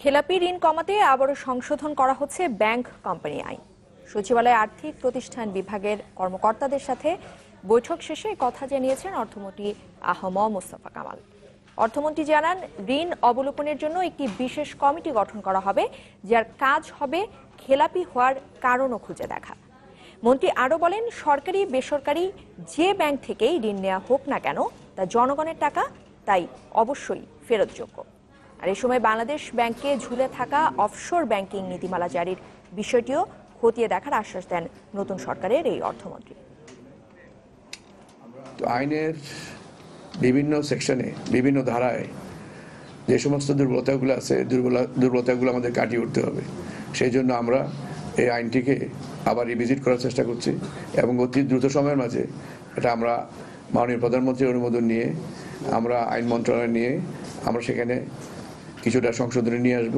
খেলাপি ঋণ কমাতে আবারও সংশোধন করা হচ্ছে ব্যাংক কোম্পানি আইন। সচিবালয়ে আর্থিক প্রতিষ্ঠান বিভাগের কর্মকর্তাদের সাথে বৈঠক শেষে কথা জানিয়েছেন অর্থমন্ত্রী আহম মোস্তফা কামাল। অর্থমন্ত্রী জানান, ঋণ অবলোকনের জন্য একটি বিশেষ কমিটি গঠন করা হবে, যার কাজ হবে খেলাপি হওয়ার কারণও খুঁজে দেখা। মন্ত্রী আরও বলেন, সরকারি, বেসরকারি যে ব্যাংক থেকেই ঋণ নেওয়া হোক না কেন, তা জনগণের টাকা, তাই অবশ্যই ফেরতযোগ্য। আর এই সময় বাংলাদেশ ব্যাংকে ঝুলে থাকা অফশোর ব্যাংকিং নীতিমালা জারির বিষয়টিও খতিয়ে দেখার আশ্বাস দেন নতুন সরকারের এই অর্থমন্ত্রী। আইনের বিভিন্ন সেকশনে, বিভিন্ন ধারায় যে সমস্ত দুর্বলতাগুলো আছে, দুর্বল, দুর্বলতাগুলো আমাদের কাটিয়ে উঠতে হবে। সেই জন্য আমরা এই আইনটিকে আবার রিভিজিট করার চেষ্টা করছি এবং অতি দ্রুত সময়ের মাঝে এটা আমরা মাননীয় প্রধানমন্ত্রীর অনুমোদন নিয়ে, আমরা আইন মন্ত্রণালয় নিয়ে আমরা সেখানে কিছুটা সংশোধনী নিয়ে আসব।